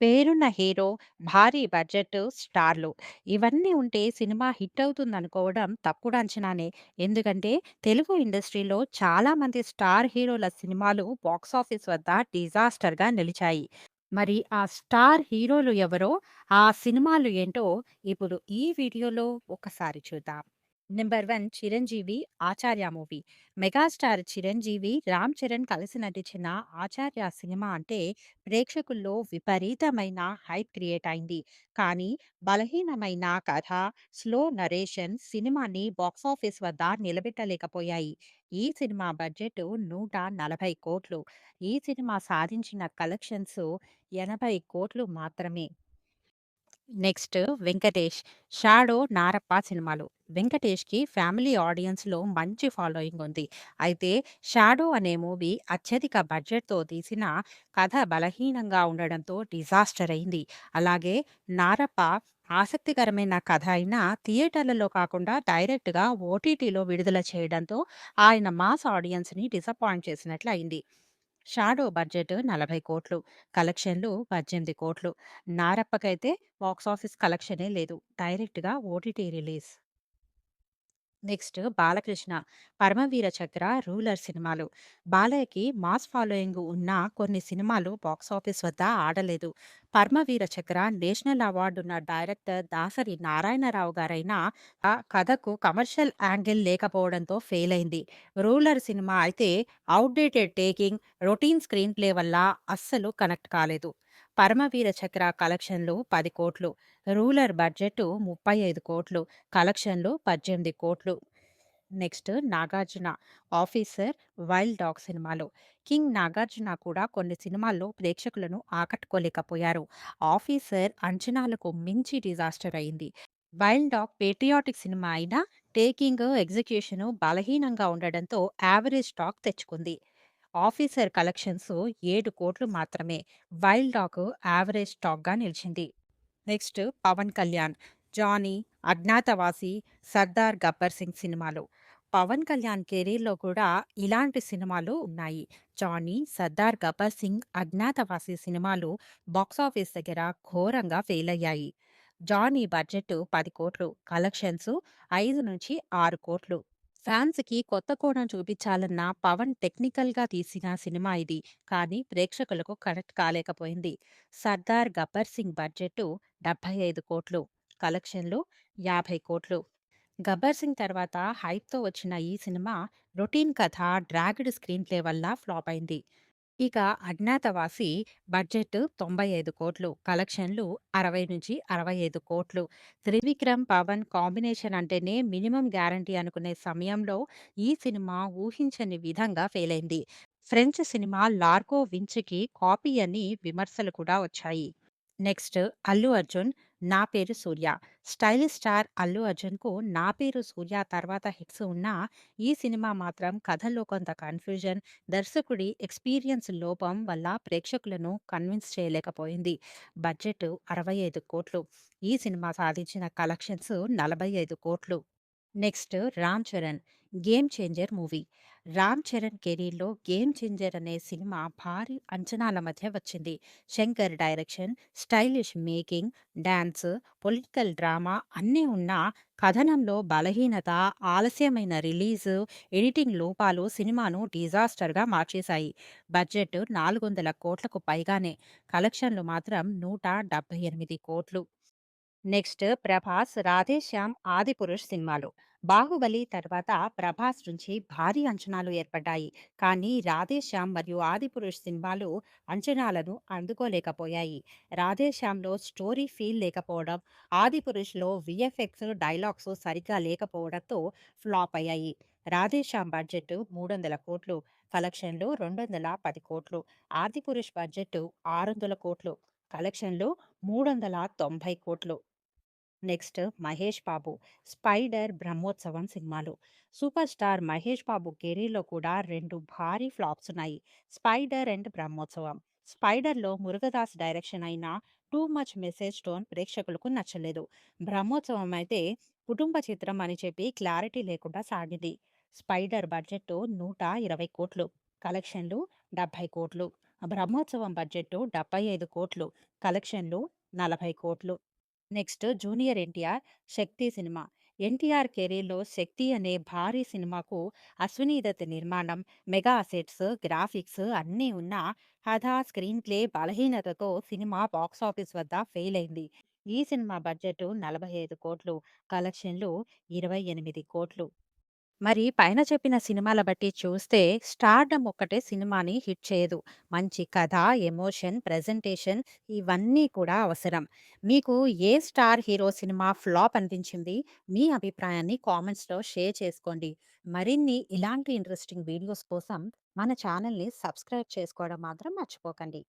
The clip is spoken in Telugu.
పేరున్న హీరో, భారీ బడ్జెట్, స్టార్లు ఇవన్నీ ఉంటే సినిమా హిట్ అవుతుందనుకోవడం తప్పుడు అంచనానే. ఎందుకంటే తెలుగు ఇండస్ట్రీలో చాలామంది స్టార్ హీరోల సినిమాలు బాక్సాఫీస్ వద్ద డిజాస్టర్‌గా నిలిచాయి. మరి ఆ స్టార్ హీరోలు ఎవరో, ఆ సినిమాలు ఏంటో ఇప్పుడు ఈ వీడియోలో ఒకసారి చూద్దాం. Number one Chiranjeevi 'Acharya' movie. Megastar Chiranjeevi, Ram Charan కలిసి నటించిన 'ఆచార్య' సినిమా అంటే ప్రేక్షకుల్లో విపరీతమైన హైప్ క్రియేట్ అయింది. కానీ బలహీనమైన కథ, స్లో నరేషన్ సినిమాని బాక్సాఫీస్ వద్ద నిలబెట్టలేకపోయాయి. ఈ సినిమా బడ్జెట్ నూట నలభై కోట్లు ఈ సినిమా సాధించిన కలెక్షన్స్ ఎనభై కోట్లు మాత్రమే. నెక్స్ట్ 'వెంకటేష్' 'షాడో', 'నారప్ప' సినిమాలు. వెంకటేష్‌కి ఫ్యామిలీ ఆడియన్స్‌లో మంచి ఫాలోయింగ్ ఉంది. అయితే 'షాడో' అనే మూవీ అత్యధిక బడ్జెట్‌తో తీసిన కథ బలహీనంగా ఉండడంతో డిజాస్టర్ అయింది. అలాగే 'నారప్ప' ఆసక్తికరమైన కథ అయినా థియేటర్లలో కాకుండా డైరెక్ట్‌గా ఓటీటీలో విడుదల చేయడంతో ఆయన మాస్ ఆడియన్స్‌ని డిసప్పాయింట్ చేసినట్లు అయింది. 'షాడో' బడ్జెట్ 40,00,00,000 కలెక్షన్‌లు 18,00,00,000 నారప్పకైతే బాక్సాఫీస్ కలెక్షనే లేదు. డైరెక్ట్‌గా OTT release. Next 'Balakrishna' 'Paramaveera Chakra', 'Ruler' సినిమాలు. బాలయ్యకి మాస్ ఫాలోయింగ్ ఉన్న కొన్ని సినిమాలు బాక్సాఫీస్ వద్ద ఆడలేదు. 'పరమవీర చక్ర' నేషనల్ అవార్డున్న డైరెక్టర్ దాసరి నారాయణరావు గారైన ఆ కథకు కమర్షియల్ యాంగిల్ లేకపోవడంతో ఫెయిల్ అయింది. 'రూలర్' సినిమా అయితే outdated taking, routine screen play వల్ల అస్సలు కనెక్ట్ కాలేదు. 'పరమవీర చక్ర' కలెక్షన్లు పది కోట్లు రూలర్ బడ్జెట్ ముప్పై ఐదు కోట్లు కలెక్షన్లు పద్దెనిమిది కోట్లు next 'Nagarjuna' 'Officer', 'Wild Dog' సినిమాలు. కింగ్ నాగార్జున కూడా కొన్ని సినిమాల్లో ప్రేక్షకులను ఆకట్టుకోలేకపోయారు. 'ఆఫీసర్' అంచనాలకు మించి డిజాస్టర్ అయింది. 'వైల్డ్ డాగ్' పేట్రియాటిక్ సినిమా అయినా టేకింగ్, ఎగ్జిక్యూషన్ బలహీనంగా ఉండడంతో యావరేజ్ టాక్ తెచ్చుకుంది. 'ఆఫీసర్' కలెక్షన్స్ ఏడు కోట్లు మాత్రమే. 'వైల్డ్ డాక్ యావరేజ్ స్టాక్గా నిలిచింది. నెక్స్ట్ 'పవన్ కళ్యాణ్' 'జానీ', 'అజ్ఞాతవాసి', 'సర్దార్ గబ్బర్ సింగ్' సినిమాలు. పవన్ కళ్యాణ్ కెరీర్‌లో కూడా ఇలాంటి సినిమాలు ఉన్నాయి. 'జానీ', 'సర్దార్ గబ్బర్ సింగ్', 'అజ్ఞాతవాసి' సినిమాలు బాక్సాఫీస్ దగ్గర ఘోరంగా ఫెయిల్ అయ్యాయి. 'జానీ' బడ్జెట్ పది కోట్లు కలెక్షన్స్ ఐదు నుంచి ఆరు కోట్లు ఫ్యాన్స్‌కి కొత్త కోణం చూపించాలన్న పవన్ టెక్నికల్‌గా తీసిన సినిమా ఇది. కానీ ప్రేక్షకులకు కనెక్ట్ కాలేకపోయింది. 'సర్దార్ గబ్బర్ సింగ్' బడ్జెట్ 75,00,00,000 కలెక్షన్లు 50,00,00,000 గబ్బర్ సింగ్ తర్వాత హైప్‌తో వచ్చిన ఈ సినిమా రొటీన్ కథ, డ్రాగ్డ్ స్క్రీన్ ప్లే వల్ల ఫ్లాప్ అయింది. ఇక 'అజ్ఞాతవాసి' బడ్జెట్ 95,00,00,000 కలెక్షన్లు 60-65,00,00,000 త్రివిక్రమ్, పవన్ కాంబినేషన్ అంటేనే మినిమమ్ గ్యారంటీ అనుకునే సమయంలో ఈ సినిమా ఊహించని విధంగా ఫెయిల్ అయింది. ఫ్రెంచ్ సినిమా 'లార్గో వించ్'కి కాపీ అని విమర్శలు కూడా వచ్చాయి. Next 'Allu Arjun' 'Naa Peru Surya' stylish star Allu అర్జున్‌కు 'Naa పేరు సూర్య' తర్వాత హిట్స్ ఉన్నా ఈ సినిమా మాత్రం కథలో కొంత కన్‌ఫ్యూజన్, దర్శకుడి ఎక్స్‌పీరియన్స్ లోపం వల్ల ప్రేక్షకులను కన్విన్స్ చేయలేకపోయింది. బడ్జెట్ అరవై ఐదు కోట్లు. ఈ సినిమా సాధించిన కలెక్షన్స్ నలభై ఐదు కోట్లు. Next 'Ram Charan' 'Game Changer' movie. Ram Charan కెరీర్‌లో 'గేమ్ చేంజర్' అనే సినిమా భారీ అంచనాల మధ్య వచ్చింది. Shankar direction, stylish making, dance political drama అన్నీ ఉన్నా కథనంలో బలహీనత, ఆలస్యమైన రిలీజ్, ఎడిటింగ్ లోపాలు సినిమాను డిజాస్టర్‌గా మార్చేశాయి. బడ్జెట్ నాలుగు వందల కోట్లకు పైగానే. కలెక్షన్లు మాత్రం 178,00,00,000 నెక్స్ట్ 'ప్రభాస్' 'రాధేశ్యామ్', 'ఆదిపురుష్' సినిమాలు. 'బాహుబలి' తర్వాత ప్రభాస్ నుంచి భారీ అంచనాలు ఏర్పడ్డాయి. కానీ 'రాధేశ్యామ్' మరియు 'ఆదిపురుష్' సినిమాలు అంచనాలను అందుకోలేకపోయాయి. 'రాధేశ్యామ్'లో స్టోరీ ఫీల్ లేకపోవడం, 'ఆదిపురుష్'లో వీఎఫ్ఎక్స్, డైలాగ్స్ సరిగ్గా లేకపోవడంతో ఫ్లాప్ అయ్యాయి. 'రాధేశ్యామ్' బడ్జెట్ మూడు వందల కోట్లు కలెక్షన్లు రెండు వందల పది కోట్లు 'ఆదిపురుష్' బడ్జెట్ ఆరు వందల కోట్లు కలెక్షన్లు మూడు వందల తొంభై కోట్లు నెక్స్ట్ 'మహేష్ బాబు' 'స్పైడర్', 'బ్రహ్మోత్సవం' సినిమాలు. సూపర్ స్టార్ మహేష్ బాబు కెరీర్‌లో కూడా రెండు భారీ ఫ్లాప్స్ ఉన్నాయి. 'Spyder' and 'Brahmotsavam'. 'స్పైడర్'లో Murugadoss direction అయిన టూ మచ్ మెసేజ్ టోన్ ప్రేక్షకులకు నచ్చలేదు. 'బ్రహ్మోత్సవం' అయితే కుటుంబ చిత్రం అని చెప్పి క్లారిటీ లేకుండా సాగింది. 'స్పైడర్' బడ్జెట్ నూట ఇరవై కోట్లు కలెక్షన్లు 70,00,00,000 బ్రహ్మోత్సవం బడ్జెట్ డబ్భై ఐదు కోట్లు కలెక్షన్‌లు నలభై కోట్లు నెక్స్ట్ 'జూనియర్ ఎన్టీఆర్', 'శక్తి' సినిమా. ఎన్టీఆర్ కెరీర్‌లో 'శక్తి' అనే భారీ సినిమాకు అశ్వనీదత్ నిర్మాణం, మెగా అసెట్స్, గ్రాఫిక్స్ అన్నీ ఉన్నా కథ, స్క్రీన్ ప్లే బలహీనతతో సినిమా బాక్సాఫీస్ వద్ద ఫెయిల్ అయింది. ఈ సినిమా బడ్జెట్ నలభై ఐదు కోట్లు కలెక్షన్‌లు ఇరవై ఎనిమిది కోట్లు మరి పైన చెప్పిన సినిమాల బట్టి చూస్తే స్టార్డమ్ ఒక్కటే సినిమాని హిట్ చేయదు. మంచి కథ, ఎమోషన్, ప్రెజెంటేషన్ ఇవన్నీ కూడా అవసరం. మీకు ఏ స్టార్ హీరో సినిమా ఫ్లాప్ అనిపించింది? మీ అభిప్రాయాన్ని కామెంట్స్‌లో షేర్ చేసుకోండి. మరిన్ని ఇలాంటి ఇంట్రెస్టింగ్ వీడియోస్ కోసం మన ఛానల్‌ని సబ్స్క్రైబ్ చేసుకోవడం మాత్రం మర్చిపోకండి.